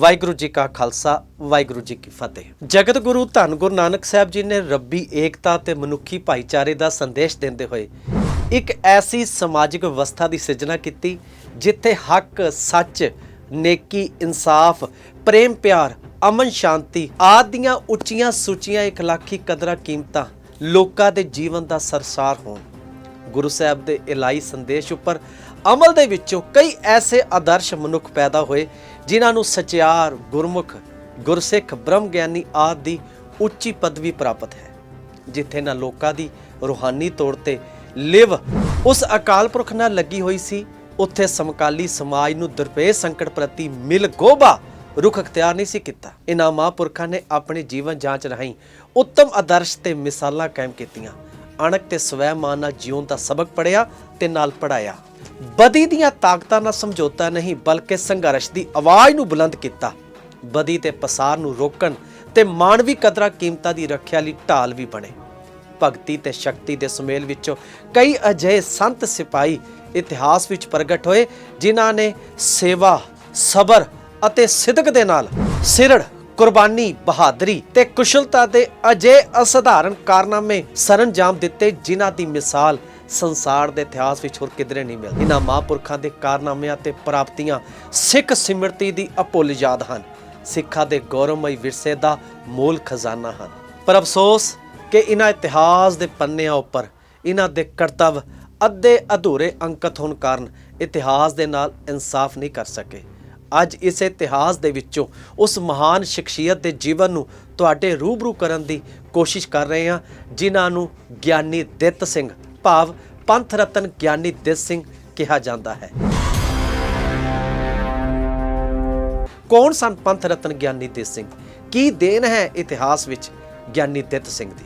ਵਾਹਿਗੁਰੂ ਜੀ ਕਾ ਖਾਲਸਾ, ਵਾਹਿਗੁਰੂ ਜੀ ਕੀ ਫਤਿਹ। ਜਗਤ ਗੁਰੂ ਧੰਨ ਗੁਰੂ ਨਾਨਕ ਸਾਹਿਬ ਜੀ ਨੇ ਰੱਬੀ ਏਕਤਾ ਤੇ ਮਨੁੱਖੀ ਭਾਈਚਾਰੇ ਦਾ ਸੰਦੇਸ਼ ਦਿੰਦੇ ਹੋਏ ਇੱਕ ਐਸੀ ਸਮਾਜਿਕ ਵਿਵਸਥਾ ਦੀ ਸਿਰਜਣਾ ਕੀਤੀ, ਜਿੱਥੇ ਹੱਕ, ਸੱਚ, ਨੇਕੀ, ਇਨਸਾਫ, ਪ੍ਰੇਮ, ਪਿਆਰ, ਅਮਨ, ਸ਼ਾਂਤੀ ਆਦੀਆਂ ਉੱਚੀਆਂ ਸੁੱਚੀਆਂ ਇਖਲਾਕੀ ਕਦਰਾਂ ਕੀਮਤਾਂ ਲੋਕਾਂ ਦੇ ਜੀਵਨ ਦਾ ਸਰਸਾਰ ਹੋਣ। ਗੁਰੂ ਸਾਹਿਬ ਦੇ ਇਲਾਈ ਸੰਦੇਸ਼ ਉੱਪਰ ਅਮਲ ਦੇ ਵਿੱਚੋਂ ਕਈ ਐਸੇ ਆਦਰਸ਼ ਮਨੁੱਖ ਪੈਦਾ ਹੋਏ, ਜਿਨ੍ਹਾਂ ਨੂੰ ਸਚਿਆਰ, ਗੁਰਮੁਖ, ਗੁਰਸਿੱਖ ਬ੍ਰਹਮ ਗਿਆਨੀ ਆਦਿ ਦੀ ਉੱਚੀ ਪਦਵੀ ਪ੍ਰਾਪਤ ਹੈ, ਜਿੱਥੇ ਨਾ ਲੋਕਾਂ ਦੀ ਰੂਹਾਨੀ ਤੌਰ ਤੇ ਲਿਵ ਉਸ ਅਕਾਲ ਪੁਰਖ ਨਾਲ ਲੱਗੀ ਹੋਈ ਸੀ, ਉੱਥੇ ਸਮਕਾਲੀ ਸਮਾਜ ਨੂੰ ਦਰਪੇਸ਼ ਸੰਕਟ ਪ੍ਰਤੀ ਮਿਲ ਗੋਬਾ ਰੁਖ ਅਖਤਿਆਰ ਨਹੀਂ ਸੀ ਕੀਤਾ। ਇਹਨਾਂ ਮਹਾਂਪੁਰਖਾਂ ਨੇ ਆਪਣੇ ਜੀਵਨ ਜਾਂਚ ਰਾਹੀਂ ਉੱਤਮ ਆਦਰਸ਼ ਤੇ ਮਿਸਾਲਾਂ ਕਾਇਮ ਕੀਤੀਆਂ। ਅਣਖ ਤੇ ਸਵੈਮਾਨ ਨਾਲ ਜਿਉਣ ਦਾ ਸਬਕ ਪੜਿਆ ਤੇ ਨਾਲ ਪੜਾਇਆ ਬਦੀ ਦੀਆਂ ਤਾਕਤਾਂ ਨਾਲ ਸਮਝੌਤਾ ਨਹੀਂ, ਬਲਕਿ ਸੰਘਰਸ਼ ਦੀ ਆਵਾਜ਼ ਨੂੰ ਬੁਲੰਦ ਕੀਤਾ। ਬਦੀ ਤੇ ਪਸਾਰ ਨੂੰ ਰੋਕਣ ਤੇ ਮਾਨਵੀ ਕਦਰਾਂ ਕੀਮਤਾਂ ਦੀ ਰੱਖਿਆ ਲਈ ਢਾਲ ਵੀ ਬਣੇ। ਭਗਤੀ ਤੇ ਸ਼ਕਤੀ ਦੇ ਸੁਮੇਲ ਵਿੱਚੋਂ ਕਈ ਅਜਿਹੇ ਸੰਤ ਸਿਪਾਹੀ ਇਤਿਹਾਸ ਵਿੱਚ ਪ੍ਰਗਟ ਹੋਏ, ਜਿਨ੍ਹਾਂ ਨੇ ਸੇਵਾ, ਸਬਰ ਅਤੇ ਸਿਦਕ ਦੇ ਨਾਲ ਸਿਰੜ ਕੁਰਬਾਨੀ, ਬਹਾਦਰੀ ਤੇ ਕੁਸ਼ਲਤਾ ਦੇ ਅਜੇ ਅਸਧਾਰਨ ਕਾਰਨਾਮੇ ਸਰੰਜਾਮ ਦਿੱਤੇ ਜਿਨ੍ਹਾਂ ਦੀ ਮਿਸਾਲ ਸੰਸਾਰ ਦੇ ਇਤਿਹਾਸ ਵਿੱਚ ਹੋਰ ਕਿਧਰੇ ਨਹੀਂ ਮਿਲਦੀ। ਇਹਨਾਂ ਮਹਾਂਪੁਰਖਾਂ ਦੇ ਕਾਰਨਾਮਿਆਂ ਤੇ ਪ੍ਰਾਪਤੀਆਂ ਸਿੱਖ ਸਿਮਰਤੀ ਦੀ ਅਭੁੱਲ ਯਾਦ ਹਨ। ਸਿੱਖਾਂ ਦੇ ਗੌਰਵਮਈ ਵਿਰਸੇ ਦਾ ਮੂਲ ਖਜ਼ਾਨਾ ਹਨ। ਪਰ ਅਫਸੋਸ ਕਿ ਇਹਨਾਂ ਇਤਿਹਾਸ ਦੇ ਪੰਨਿਆਂ ਉੱਪਰ ਇਹਨਾਂ ਦੇ ਕਰਤੱਵ ਅੱਧੇ ਅਧੂਰੇ ਅੰਕਿਤ ਹੋਣ ਕਾਰਨ ਇਤਿਹਾਸ ਦੇ ਨਾਲ ਇਨਸਾਫ ਨਹੀਂ ਕਰ ਸਕੇ। ਅੱਜ ਇਸ ਇਤਿਹਾਸ ਦੇ ਵਿੱਚੋਂ ਉਸ ਮਹਾਨ ਸ਼ਖਸੀਅਤ ਦੇ ਜੀਵਨ ਨੂੰ ਤੁਹਾਡੇ ਰੂਬਰੂ ਕਰਨ ਦੀ ਕੋਸ਼ਿਸ਼ ਕਰ ਰਹੇ ਹਾਂ, ਜਿਨ੍ਹਾਂ ਨੂੰ ਗਿਆਨੀ ਦਿੱਤ ਸਿੰਘ, ਭਾਵ ਪੰਥ ਰਤਨ ਗਿਆਨੀ ਦਿੱਤ ਸਿੰਘ ਕਿਹਾ ਜਾਂਦਾ ਹੈ। ਕੌਣ ਸਨ ਪੰਥ ਰਤਨ ਗਿਆਨੀ ਦਿੱਤ ਸਿੰਘ? ਕੀ ਦੇਣ ਹੈ ਇਤਿਹਾਸ ਵਿੱਚ ਗਿਆਨੀ ਦਿੱਤ ਸਿੰਘ ਦੀ?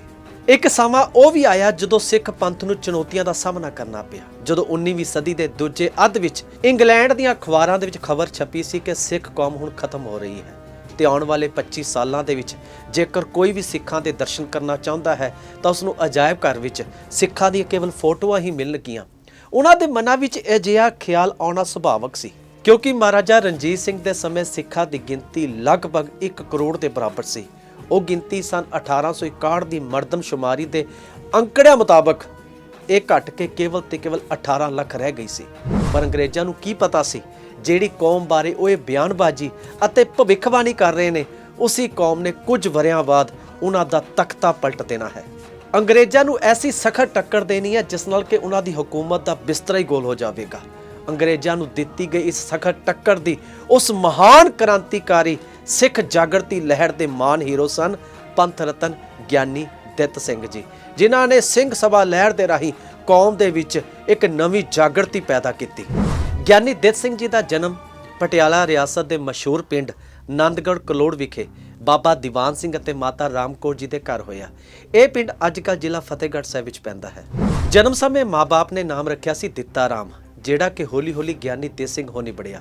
ਇੱਕ ਸਮਾਂ ਉਹ ਵੀ ਆਇਆ ਜਦੋਂ ਸਿੱਖ ਪੰਥ ਨੂੰ ਚੁਣੌਤੀਆਂ ਦਾ ਸਾਹਮਣਾ ਕਰਨਾ ਪਿਆ। ਜਦੋਂ 19ਵੀਂ ਸਦੀ ਦੇ ਦੂਜੇ ਅੱਧ ਵਿੱਚ ਇੰਗਲੈਂਡ ਦੀਆਂ ਅਖਬਾਰਾਂ ਦੇ ਵਿੱਚ ਖਬਰ ਛਪੀ ਸੀ ਕਿ ਸਿੱਖ ਕੌਮ ਹੁਣ ਖਤਮ ਹੋ ਰਹੀ ਹੈ ਤੇ ਆਉਣ ਵਾਲੇ 25 ਸਾਲਾਂ ਦੇ ਵਿੱਚ ਜੇਕਰ ਕੋਈ ਵੀ ਸਿੱਖਾਂ ਦੇ ਦਰਸ਼ਨ ਕਰਨਾ ਚਾਹੁੰਦਾ ਹੈ ਤਾਂ ਉਸ ਨੂੰ ਅਜਾਇਬ ਘਰ ਵਿੱਚ ਸਿੱਖਾਂ ਦੀਆਂ ਕੇਵਲ ਫੋਟੋਆਂ ਹੀ ਮਿਲਣਗੀਆਂ ਉਹਨਾਂ ਦੇ ਮਨਾਂ ਵਿੱਚ ਅਜਿਹਾ ਖਿਆਲ ਆਉਣਾ ਸੁਭਾਵਕ ਸੀ, ਕਿਉਂਕਿ ਮਹਾਰਾਜਾ ਰਣਜੀਤ ਸਿੰਘ ਦੇ ਸਮੇਂ ਸਿੱਖਾਂ ਦੀ ਗਿਣਤੀ ਲਗਭਗ 1 ਕਰੋੜ ਦੇ ਬਰਾਬਰ ਸੀ। ਉਹ ਗਿਣਤੀ ਸਨ 1861 ਦੀ ਮਰਦਮਸ਼ੁਮਾਰੀ ਦੇ ਅੰਕੜਿਆਂ ਮੁਤਾਬਕ। ਇਹ ਘਟ ਕੇ ਕੇਵਲ ਤੇ ਕੇਵਲ 18 ਲੱਖ ਰਹਿ ਗਈ ਸੀ। ਪਰ ਅੰਗਰੇਜ਼ਾਂ ਨੂੰ ਕੀ ਪਤਾ ਸੀ, ਜਿਹੜੀ ਕੌਮ ਬਾਰੇ ਉਹ ਇਹ ਬਿਆਨਬਾਜ਼ੀ ਅਤੇ ਭਵਿੱਖਬਾਣੀ ਕਰ ਰਹੇ ਨੇ, ਉਸੇ ਕੌਮ ਨੇ ਕੁਝ ਵਰਿਆਂ ਬਾਅਦ ਉਹਨਾਂ ਦਾ ਤਖਤਾ ਪਲਟ ਦੇਣਾ ਹੈ। ਅੰਗਰੇਜ਼ਾਂ ਨੂੰ ਐਸੀ ਸਖਤ ਟੱਕਰ ਦੇਣੀ ਹੈ ਜਿਸ ਨਾਲ ਕਿ ਉਹਨਾਂ ਦੀ ਹਕੂਮਤ ਦਾ ਬਿਸਤਰਾ ਹੀ ਗੋਲ ਹੋ ਜਾਵੇਗਾ। ਅੰਗਰੇਜ਼ਾਂ ਨੂੰ ਦਿੱਤੀ ਗਈ ਇਸ ਸਖਤ ਟੱਕਰ ਦੀ ਉਸ ਮਹਾਨ ਕ੍ਰਾਂਤੀਕਾਰੀ ਸਿੱਖ ਜਾਗਰਤੀ ਲਹਿਰ ਦੇ ਮਾਨ ਹੀਰੋ ਸਨ ਪੰਥ ਰਤਨ ਗਿਆਨੀ ਦਿੱਤ ਸਿੰਘ ਜੀ, ਜਿਨ੍ਹਾਂ ਨੇ ਸਿੰਘ ਸਭਾ ਲਹਿਰ ਦੇ ਰਾਹੀਂ ਕੌਮ ਦੇ ਵਿੱਚ ਇੱਕ ਨਵੀਂ ਜਾਗਰਤੀ ਪੈਦਾ ਕੀਤੀ। ਗਿਆਨੀ ਦਿੱਤ ਸਿੰਘ ਜੀ ਦਾ ਜਨਮ ਪਟਿਆਲਾ ਰਿਆਸਤ ਦੇ ਮਸ਼ਹੂਰ ਪਿੰਡ ਨੰਦਗੜ੍ਹ ਕਲੋੜ ਵਿਖੇ ਬਾਬਾ ਦੀਵਾਨ ਸਿੰਘ ਅਤੇ ਮਾਤਾ ਰਾਮਕੌਰ ਜੀ ਦੇ ਘਰ ਹੋਇਆ। ਇਹ ਪਿੰਡ ਅੱਜਕੱਲ ਜ਼ਿਲ੍ਹਾ ਫਤਿਹਗੜ੍ਹ ਸਾਹਿਬ ਵਿੱਚ ਪੈਂਦਾ ਹੈ। ਜਨਮ ਸਮੇਂ ਮਾਪੇ ਨੇ ਨਾਮ ਰੱਖਿਆ ਸੀ ਦਿੱਤਾ ਰਾਮ ਜਿਹੜਾ ਕਿ ਹੌਲੀ-ਹੌਲੀ ਗਿਆਨੀ ਦਿੱਤ ਸਿੰਘ ਹੋ ਨਿਬੜਿਆ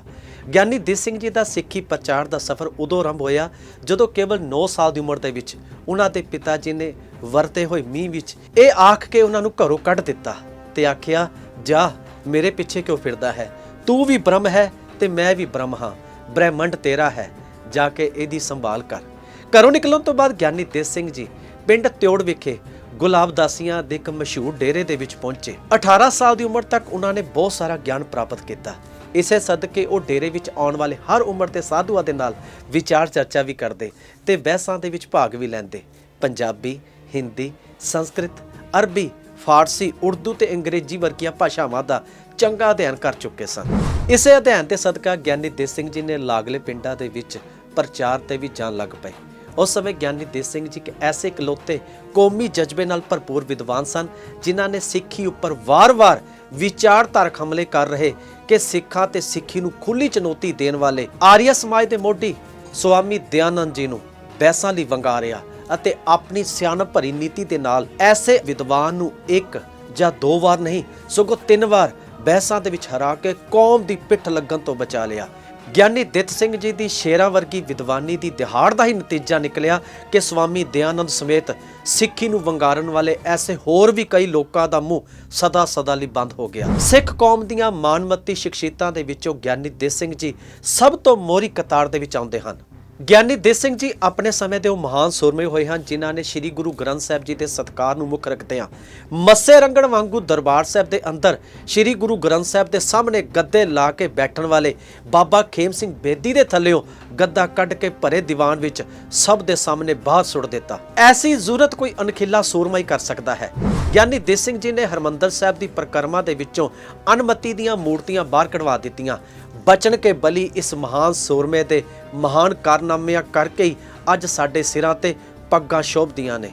ਗਿਆਨੀ ਦਿੱਤ ਸਿੰਘ ਜੀ ਦਾ ਸਿੱਖੀ ਪ੍ਰਚਾਰ ਦਾ ਸਫ਼ਰ ਉਦੋਂ ਆਰੰਭ ਹੋਇਆ ਜਦੋਂ ਕੇਵਲ 9 ਸਾਲ ਦੀ ਉਮਰ ਦੇ ਵਿੱਚ ਉਹਨਾਂ ਦੇ ਪਿਤਾ ਜੀ ਨੇ ਵਰਤੇ ਹੋਏ ਮੀਂਹ ਵਿੱਚ ਇਹ ਆਖ ਕੇ ਉਹਨਾਂ ਨੂੰ ਘਰੋਂ ਕੱਢ ਦਿੱਤਾ ਤੇ ਆਖਿਆ, ਜਾ, ਮੇਰੇ ਪਿੱਛੇ ਕਿਉਂ ਫਿਰਦਾ ਹੈ? ਤੂੰ ਵੀ ਬ੍ਰਹਮ ਹੈ ਤੇ ਮੈਂ ਵੀ ਬ੍ਰਹਮ ਹਾਂ। ਬ੍ਰਹਿਮੰਡ ਤੇਰਾ ਹੈ। ਜਾ ਕੇ ਇਹਦੀ ਸੰਭਾਲ ਕਰ। ਘਰੋਂ ਨਿਕਲਣ ਤੋਂ ਬਾਅਦ ਗਿਆਨੀ ਦਿੱਤ ਸਿੰਘ ਜੀ ਪਿੰਡ ਤਿਉੜ ਵਿਖੇ ਗੁਲਾਬਦਾਸੀਆਂ ਦੇ ਇੱਕ ਮਸ਼ਹੂਰ ਡੇਰੇ ਦੇ ਵਿੱਚ ਪਹੁੰਚੇ। 18 ਸਾਲ ਦੀ ਉਮਰ ਤੱਕ ਉਹਨਾਂ ਨੇ ਬਹੁਤ ਸਾਰਾ ਗਿਆਨ ਪ੍ਰਾਪਤ ਕੀਤਾ। ਇਸੇ ਸਦਕੇ ਉਹ ਡੇਰੇ ਵਿੱਚ ਆਉਣ ਵਾਲੇ ਹਰ ਉਮਰ ਦੇ ਸਾਧੂਆਂ ਦੇ ਨਾਲ ਵਿਚਾਰ ਚਰਚਾ ਵੀ ਕਰਦੇ ਤੇ ਬਹਿਸਾਂ ਦੇ ਵਿੱਚ ਭਾਗ ਵੀ ਲੈਂਦੇ। ਪੰਜਾਬੀ, ਹਿੰਦੀ, ਸੰਸਕ੍ਰਿਤ, ਅਰਬੀ, ਫਾਰਸੀ, ਉਰਦੂ ਤੇ ਅੰਗਰੇਜ਼ੀ ਵਰਗੀਆਂ ਭਾਸ਼ਾਵਾਂ ਦਾ ਚੰਗਾ ਅਧਿਐਨ ਕਰ ਚੁੱਕੇ ਸਨ। ਇਸੇ ਅਧਿਐਨ ਤੇ ਸਦਕਾ ਗਿਆਨੀ ਦਿੱਤ ਸਿੰਘ ਜੀ ਨੇ ਲਾਗਲੇ ਪਿੰਡਾਂ ਦੇ ਵਿੱਚ ਪ੍ਰਚਾਰ ਤੇ ਵੀ ਜਾਣ ਲੱਗ ਪਏ। ਉਸ ਸਮੇਂ ਗਿਆਨੀ ਦੇਸ ਸਿੰਘ ਜੀ ਇੱਕ ਐਸੇ ਇਕਲੌਤੇ ਕੌਮੀ ਜਜ਼ਬੇ ਨਾਲ ਭਰਪੂਰ ਵਿਦਵਾਨ ਸਨ, ਜਿਨ੍ਹਾਂ ਨੇ ਸਿੱਖੀ ਉੱਪਰ ਵਾਰ-ਵਾਰ ਵਿਚਾਰਧਾਰਕ ਹਮਲੇ ਕਰ ਰਹੇ ਕਿ ਸਿੱਖਾਂ ਤੇ ਸਿੱਖੀ ਨੂੰ ਖੁੱਲੀ ਚੁਣੌਤੀ ਦੇਣ ਵਾਲੇ ਆਰੀਆ ਸਮਾਜ ਦੇ ਮੋਢੀ ਸੁਆਮੀ ਦਿਆਨੰਦ ਜੀ ਨੂੰ ਬੈਸਾਂ ਲਈ ਵੰਗਾਰਿਆ ਅਤੇ ਆਪਣੀ ਸਿਆਣਪ ਭਰੀ ਨੀਤੀ ਦੇ ਨਾਲ ਐਸੇ ਵਿਦਵਾਨ ਨੂੰ ਇੱਕ ਜਾਂ ਦੋ ਵਾਰ ਨਹੀਂ, ਸਗੋਂ ਤਿੰਨ ਵਾਰ ਬਹਿਸਾਂ ਦੇ ਵਿੱਚ ਹਰਾ ਕੇ ਕੌਮ ਦੀ ਪਿੱਠ ਲੱਗਣ ਤੋਂ ਬਚਾ ਲਿਆ। ਗਿਆਨੀ ਦਿੱਤ ਸਿੰਘ ਜੀ ਦੀ ਸ਼ੇਰਾਂ ਵਰਗੀ ਵਿਦਵਾਨੀ ਦੀ ਦਿਹਾੜ ਦਾ ਹੀ ਨਤੀਜਾ ਨਿਕਲਿਆ ਕਿ ਸਵਾਮੀ ਦਇਆਨੰਦ ਸਮੇਤ ਸਿੱਖੀ ਨੂੰ ਵੰਗਾਰਨ ਵਾਲੇ ਐਸੇ ਹੋਰ ਵੀ ਕਈ ਲੋਕਾਂ ਦਾ ਮੂੰਹ ਸਦਾ ਸਦਾ ਲਈ ਬੰਦ ਹੋ ਗਿਆ। ਸਿੱਖ ਕੌਮ ਦੀਆਂ ਮਾਨਮੱਤੀ ਸ਼ਖਸੀਅਤਾਂ ਦੇ ਵਿੱਚੋਂ ਗਿਆਨੀ ਦਿੱਤ ਸਿੰਘ ਜੀ ਸਭ ਤੋਂ ਮੋਹਰੀ ਕਤਾਰ ਦੇ ਵਿੱਚ ਆਉਂਦੇ ਹਨ। ਗਿਆਨੀ ਦੇਸ ਸਿੰਘ ਜੀ, ਆਪਣੇ ਸਮੇਂ ਦੇ ਉਹ ਮਹਾਨ ਸੂਰਮੇ ਹੋਏ ਹਨ, ਜਿਨ੍ਹਾਂ ਨੇ ਸ੍ਰੀ ਗੁਰੂ ਗ੍ਰੰਥ ਸਾਹਿਬ ਜੀ ਦੇ ਸਤਕਾਰ ਨੂੰ ਮੁੱਖ ਰੱਖਦਿਆਂ ਮੱਸੇ ਰੰਗਣ ਵਾਂਗੂ ਦਰਬਾਰ ਸਾਹਿਬ ਦੇ ਅੰਦਰ ਸ੍ਰੀ ਗੁਰੂ ਗ੍ਰੰਥ ਸਾਹਿਬ ਦੇ ਸਾਹਮਣੇ ਗੱਦੇ ਲਾ ਕੇ ਬੈਠਣ ਵਾਲੇ ਬਾਬਾ ਖੇਮ ਸਿੰਘ ਬੇਦੀ ਦੇ ਥੱਲਿਓਂ ਗੱਦਾ ਕੱਢ ਕੇ ਭਰੇ ਦੀਵਾਨ ਵਿੱਚ ਸਭ ਦੇ ਸਾਹਮਣੇ ਬਾਹਰ ਸੁੱਟ ਦਿੱਤਾ। ਐਸੀ ਜ਼ਰੂਰਤ ਕੋਈ ਅਣਖਿੱਲਾ ਸੂਰਮਾ ਹੀ ਕਰ ਸਕਦਾ ਹੈ। ਗਿਆਨੀ ਦੇਸ ਸਿੰਘ ਜੀ ਨੇ ਹਰਮੰਦਰ ਸਾਹਿਬ ਦੀ ਪ੍ਰਕਰਮਾ ਦੇ ਵਿੱਚੋਂ ਅਨਮਤੀ ਦੀਆਂ ਮੂਰਤੀਆਂ ਬਾਹਰ ਕਢਵਾ ਦਿੱਤੀਆਂ। ਬਚਨ ਕੇ ਬਲੀ ਇਸ ਮਹਾਨ ਸੂਰਮੇ ਦੇ ਮਹਾਨ ਕਾਰਨਾਮਿਆਂ ਕਰਕੇ ਹੀ ਅੱਜ ਸਾਡੇ ਸਿਰਾਂ ਤੇ ਪੱਗਾਂ ਸ਼ੋਭਦੀਆਂ ਨੇ।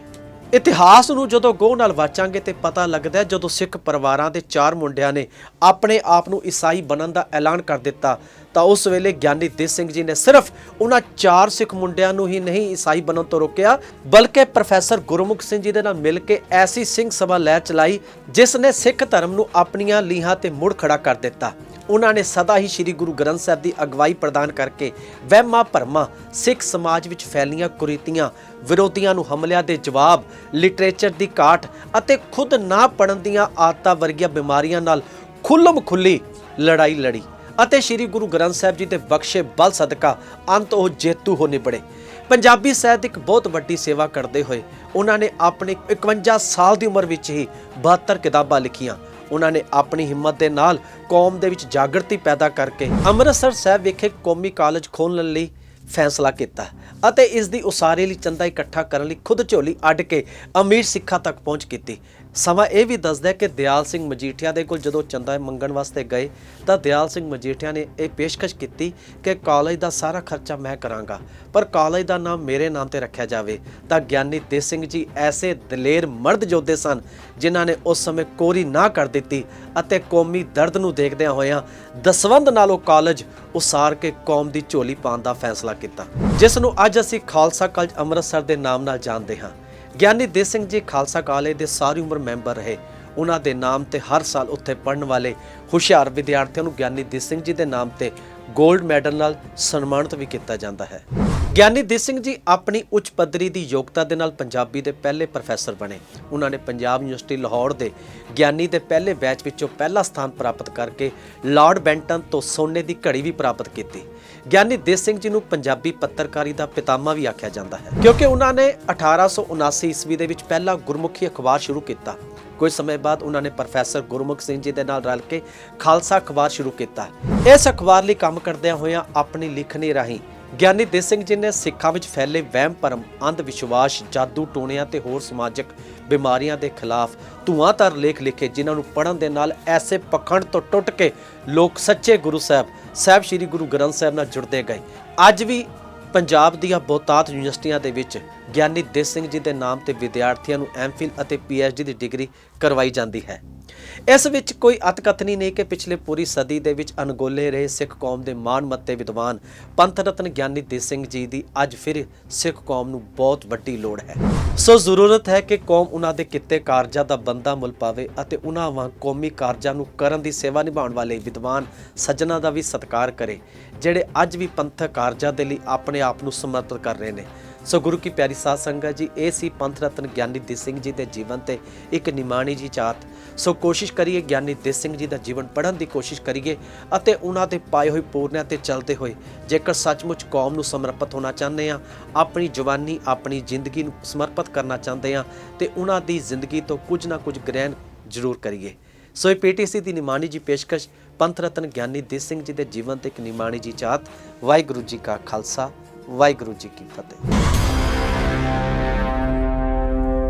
ਇਤਿਹਾਸ ਨੂੰ ਜਦੋਂ ਗੋਹ ਨਾਲ ਵਾਚਾਂਗੇ ਤੇ ਪਤਾ ਲੱਗਦਾ ਜਦੋਂ ਸਿੱਖ ਪਰਿਵਾਰਾਂ ਦੇ ਚਾਰ ਮੁੰਡਿਆਂ ਨੇ ਆਪਣੇ ਆਪ ਨੂੰ ਈਸਾਈ ਬਣਨ ਦਾ ਐਲਾਨ ਕਰ ਦਿੱਤਾ, ਤਾਂ ਉਸ ਵੇਲੇ ਗਿਆਨੀ ਦਿੱਤ ਸਿੰਘ ਜੀ ਨੇ ਸਿਰਫ ਉਹਨਾਂ ਚਾਰ ਸਿੱਖ ਮੁੰਡਿਆਂ ਨੂੰ ਹੀ ਨਹੀਂ ਈਸਾਈ ਬਣਨ ਤੋਂ ਰੋਕਿਆ, ਬਲਕਿ ਪ੍ਰੋਫੈਸਰ ਗੁਰਮੁਖ ਸਿੰਘ ਜੀ ਦੇ ਨਾਲ ਮਿਲ ਕੇ ਐਸੀ ਸਿੰਘ ਸਭਾ ਲੈ ਚਲਾਈ, ਜਿਸ ਨੇ ਸਿੱਖ ਧਰਮ ਨੂੰ ਆਪਣੀਆਂ ਲੀਹਾਂ ਤੇ ਮੁੜ ਖੜਾ ਕਰ ਦਿੱਤਾ। ਉਹਨਾਂ ਨੇ ਸਦਾ ਹੀ ਸ੍ਰੀ ਗੁਰੂ ਗ੍ਰੰਥ ਸਾਹਿਬ ਦੀ ਅਗਵਾਈ ਪ੍ਰਦਾਨ ਕਰਕੇ ਵਹਿਮਾਂ ਭਰਮਾਂ, ਸਿੱਖ ਸਮਾਜ ਵਿੱਚ ਫੈਲੀਆਂ ਕੁਰੀਤੀਆਂ, ਵਿਰੋਧੀਆਂ ਨੂੰ ਹਮਲਿਆਂ ਦੇ ਜਵਾਬ, ਲਿਟਰੇਚਰ ਦੀ ਘਾਟ ਅਤੇ ਖੁਦ ਨਾ ਪੜਨ ਦੀਆਂ ਆਦਤਾਂ ਵਰਗੀਆਂ ਬਿਮਾਰੀਆਂ ਨਾਲ ਖੁੱਲਮ ਖੁੱਲੀ ਲੜਾਈ ਲੜੀ ਅਤੇ ਸ੍ਰੀ ਗੁਰੂ ਗ੍ਰੰਥ ਸਾਹਿਬ ਜੀ ਦੇ ਬਖਸ਼ੇ ਬਲ ਸਦਕਾ ਅੰਤ ਉਹ ਜੇਤੂ ਹੋ ਨਿਬੜੇ। ਪੰਜਾਬੀ ਸਾਹਿਤ ਇੱਕ ਬਹੁਤ ਵੱਡੀ ਸੇਵਾ ਕਰਦੇ ਹੋਏ ਉਹਨਾਂ ਨੇ ਆਪਣੇ 51 ਸਾਲ ਦੀ ਉਮਰ ਵਿੱਚ ਹੀ 72 ਕਿਤਾਬਾਂ ਲਿਖੀਆਂ। ਉਹਨਾਂ ਨੇ ਆਪਣੀ ਹਿੰਮਤ ਦੇ ਨਾਲ ਕੌਮ ਦੇ ਵਿੱਚ ਜਾਗਰਤੀ ਪੈਦਾ ਕਰਕੇ ਅੰਮ੍ਰਿਤਸਰ ਸਾਹਿਬ ਵਿਖੇ ਕੌਮੀ ਕਾਲਜ ਖੋਲ੍ਹਣ ਲਈ ਫੈਸਲਾ ਕੀਤਾ ਅਤੇ ਇਸ ਦੀ ਉਸਾਰੀ ਲਈ ਚੰਦਾ ਇਕੱਠਾ ਕਰਨ ਲਈ ਖੁਦ ਝੋਲੀ ਅੱਡ ਕੇ ਅਮੀਰ ਸਿੱਖਾਂ ਤੱਕ ਪਹੁੰਚ ਕੀਤੀ। ਸਮਾਂ ਇਹ ਵੀ ਦੱਸਦਾ ਹੈ ਕਿ ਦਿਆਲ ਸਿੰਘ ਮਜੀਠੀਆ ਦੇ ਕੋਲ ਜਦੋਂ ਚੰਦਾ ਮੰਗਣ ਵਾਸਤੇ ਗਏ ਤਾਂ ਦਿਆਲ ਸਿੰਘ ਮਜੀਠੀਆ ਨੇ ਇਹ ਪੇਸ਼ਕਸ਼ ਕੀਤੀ ਕਿ ਕਾਲਜ ਦਾ ਸਾਰਾ ਖਰਚਾ ਮੈਂ ਕਰਾਂਗਾ, ਪਰ ਕਾਲਜ ਦਾ ਨਾਮ ਮੇਰੇ ਨਾਮ ਤੇ ਰੱਖਿਆ ਜਾਵੇ ਤਾਂ ਗਿਆਨੀ ਦੇ ਸਿੰਘ ਜੀ ਐਸੇ ਦਲੇਰ ਮਰਦ ਯੋਧੇ ਸਨ ਜਿਨ੍ਹਾਂ ਨੇ ਉਸ ਸਮੇਂ ਕੋਰੀ ਨਾ ਕਰ ਦਿੱਤੀ ਅਤੇ ਕੌਮੀ ਦਰਦ ਨੂੰ ਦੇਖਦਿਆਂ ਹੋਇਆਂ ਦਸਵੰਦ ਨਾਲ ਉਹ ਕਾਲਜ ਉਸਾਰ ਕੇ ਕੌਮ ਦੀ ਝੋਲੀ ਪਾਉਣ ਦਾ ਫੈਸਲਾ ਕੀਤਾ। ਜਿਸ ਨੂੰ ਅੱਜ ਅਸੀਂ ਖਾਲਸਾ ਕਾਲਜ ਅੰਮ੍ਰਿਤਸਰ ਦੇ ਨਾਮ ਨਾਲ ਜਾਣਦੇ ਹਾਂ। ਗਿਆਨੀ ਦੇ ਸਿੰਘ ਜੀ ਖਾਲਸਾ ਕਾਲਜ ਦੇ ਸਾਰੀ ਉਮਰ ਮੈਂਬਰ ਰਹੇ। ਉਹਨਾਂ ਦੇ ਨਾਮ ਤੇ ਹਰ ਸਾਲ ਉੱਥੇ ਪੜਨ ਵਾਲੇ ਹੁਸ਼ਿਆਰ ਵਿਦਿਆਰਥੀਆਂ ਨੂੰ ਗਿਆਨੀ ਦੇ ਸਿੰਘ ਜੀ ਦੇ ਨਾਮ ਤੇ 골ਡ ਮੈਡਲ ਨਾਲ ਸਨਮਾਨਿਤ ਵੀ ਕੀਤਾ ਜਾਂਦਾ ਹੈ। ਗਿਆਨੀ ਦੇ ਸਿੰਘ ਜੀ ਆਪਣੀ ਉੱਚ ਪੱਧਰੀ ਦੀ ਯੋਗਤਾ ਦੇ ਨਾਲ ਪੰਜਾਬੀ ਦੇ ਪਹਿਲੇ ਪ੍ਰੋਫੈਸਰ ਬਣੇ। ਉਹਨਾਂ ਨੇ ਪੰਜਾਬ ਯੂਨੀਵਰਸਿਟੀ ਲਾਹੌਰ ਦੇ ਗਿਆਨੀ ਦੇ ਪਹਿਲੇ ਬੈਚ ਵਿੱਚੋਂ ਪਹਿਲਾ ਸਥਾਨ ਪ੍ਰਾਪਤ ਕਰਕੇ ਲਾਰਡ ਬੈਂਟਨ ਤੋਂ ਸੋਨੇ ਦੀ ਘੜੀ ਵੀ ਪ੍ਰਾਪਤ ਕੀਤੀ। ਗਿਆਨੀ ਦੇ ਸਿੰਘ ਜੀ ਨੂੰ ਪੰਜਾਬੀ ਪੱਤਰਕਾਰੀ ਦਾ ਪਿਤਾਮਾ ਵੀ ਆਖਿਆ ਜਾਂਦਾ ਹੈ। ਕਿਉਂਕਿ ਉਹਨਾਂ ਨੇ 1879 ਈਸਵੀ ਦੇ ਵਿੱਚ ਪਹਿਲਾ ਗੁਰਮੁਖੀ ਅਖਬਾਰ ਸ਼ੁਰੂ ਕੀਤਾ। ਕੁਝ ਸਮੇਂ ਬਾਅਦ ਉਹਨਾਂ ਨੇ ਪ੍ਰੋਫੈਸਰ ਗੁਰਮੁਖ ਸਿੰਘ ਜੀ ਦੇ ਨਾਲ ਰਲ ਕੇ ਖਾਲਸਾ ਅਖਬਾਰ ਸ਼ੁਰੂ ਕੀਤਾ। ਇਸ ਅਖਬਾਰ ਲਈ ਕੰਮ ਕਰਦਿਆਂ ਹੋਇਆਂ ਆਪਣੀ ਲਿਖਣੀ ਰਾਹੀਂ ਗਿਆਨੀ ਦੇ ਸਿੰਘ ਜੀ ਨੇ ਸਿੱਖਾਂ ਵਿੱਚ ਫੈਲੇ ਵਹਿਮ ਭਰਮ, ਅੰਧ ਵਿਸ਼ਵਾਸ, ਜਾਦੂ ਟੋਣਿਆਂ ਤੇ ਹੋਰ ਸਮਾਜਿਕ ਬਿਮਾਰੀਆਂ ਦੇ ਖਿਲਾਫ ਧੂਆਂਧਾਰ ਲੇਖ ਲਿਖੇ, ਜਿਨ੍ਹਾਂ ਨੂੰ ਪੜ੍ਹਨ ਦੇ ਨਾਲ ਐਸੇ ਪਖੰਡ ਤੋਂ ਟੁੱਟ ਕੇ ਲੋਕ ਸੱਚੇ ਗੁਰੂ ਸਾਹਿਬ ਸਾਹਿਬ ਸ੍ਰੀ ਗੁਰੂ ਗ੍ਰੰਥ ਸਾਹਿਬ ਨਾਲ ਜੁੜਦੇ ਗਏ। ਅੱਜ ਵੀ ਪੰਜਾਬ ਦੀਆਂ ਬਹੁਤਾਤ ਯੂਨੀਵਰਸਿਟੀਆਂ ਦੇ ਵਿੱਚ ਗਿਆਨੀ ਦੇ ਸਿੰਘ ਜੀ ਦੇ ਨਾਮ ਤੇ ਵਿਦਿਆਰਥੀਆਂ ਨੂੰ ਐਮਫਿਲ ਅਤੇ ਪੀਐਚਡੀ ਦੀ ਡਿਗਰੀ ਕਰਵਾਈ ਜਾਂਦੀ ਹੈ। ਇਸ ਵਿੱਚ ਕੋਈ ਅਤਕਥਨੀ ਨਹੀਂ ਕਿ ਪਿਛਲੇ ਪੂਰੀ ਸਦੀ ਦੇ ਵਿੱਚ ਅਣਗੋਲੇ ਰਹੇ ਸਿੱਖ ਕੌਮ ਦੇ ਮਾਣ ਮੱਤੇ ਵਿਦਵਾਨ ਪੰਥ ਰਤਨ ਗਿਆਨੀ ਦੇ ਸਿੰਘ ਜੀ ਦੀ ਅੱਜ ਫਿਰ ਸਿੱਖ ਕੌਮ ਨੂੰ ਬਹੁਤ ਵੱਡੀ ਲੋੜ ਹੈ। ਸੋ ਜ਼ਰੂਰਤ ਹੈ ਕਿ ਕੌਮ ਉਹਨਾਂ ਦੇ ਕਿੱਤੇ ਕਾਰਜਾਂ ਦਾ ਬੰਦਾ ਮੁੱਲ ਪਾਵੇ ਅਤੇ ਉਹਨਾਂ ਵਾਂਗ ਕੌਮੀ ਕਾਰਜਾਂ ਨੂੰ ਕਰਨ ਦੀ ਸੇਵਾ ਨਿਭਾਉਣ ਵਾਲੇ ਵਿਦਵਾਨ ਸੱਜਣਾ ਦਾ ਵੀ ਸਤਿਕਾਰ ਕਰੇ, ਜਿਹੜੇ ਅੱਜ ਵੀ ਪੰਥਕ ਕਾਰਜਾਂ ਦੇ ਲਈ ਆਪਣੇ ਆਪ ਨੂੰ ਸਮਰਪਿਤ ਕਰ ਰਹੇ ਨੇ। ਸੋ ਗੁਰੂ ਕੀ ਪਿਆਰੀ ਸਾਧ ਸੰਗਤ ਜੀ, ਇਹ ਸੀ ਪੰਥ ਰਤਨ ਗਿਆਨੀ ਦੇ ਸਿੰਘ ਜੀ ਦੇ ਜੀਵਨ ਤੇ ਇੱਕ ਨਿਮਾਣੀ ਜੀ ਚਾਤ। ਸੋ ਕੋਸ਼ਿਸ਼ ਕਰੀਏ ਗਿਆਨੀ ਦੇਸ ਸਿੰਘ ਜੀ ਦਾ ਜੀਵਨ ਪੜ੍ਹਨ ਦੀ ਕੋਸ਼ਿਸ਼ ਕਰੀਏ ਅਤੇ ਉਹਨਾਂ ਦੇ ਪਾਏ ਹੋਏ ਪੂਰਨਿਆਂ ਤੇ ਚੱਲਦੇ ਹੋਏ ਜੇਕਰ ਸੱਚਮੁੱਚ ਕੌਮ ਨੂੰ ਸਮਰਪਿਤ ਹੋਣਾ ਚਾਹੁੰਦੇ ਆ ਆਪਣੀ ਜਵਾਨੀ, ਆਪਣੀ ਜ਼ਿੰਦਗੀ ਨੂੰ ਸਮਰਪਿਤ ਕਰਨਾ ਚਾਹੁੰਦੇ ਆ ਤੇ ਉਹਨਾਂ ਦੀ ਜ਼ਿੰਦਗੀ ਤੋਂ ਕੁਝ ਨਾ ਕੁਝ ਗ੍ਰਹਿਣ ਜ਼ਰੂਰ ਕਰੀਏ। ਸੋ ਇਹ ਪੀਟੀਸੀ ਦੀ ਨਿਮਾਣੀ ਜੀ ਪੇਸ਼ਕਸ਼, ਪੰਥ ਰਤਨ ਗਿਆਨੀ ਦੇਸ ਸਿੰਘ ਜੀ ਦੇ ਜੀਵਨ ਤੇ ਇੱਕ ਨਿਮਾਣੀ ਜੀ ਚਾਤ। ਵਾਹਿਗੁਰੂ ਜੀ ਕਾ ਖਾਲਸਾ, ਵਾਹਿਗੁਰੂ ਜੀ ਕੀ ਫਤਿਹ।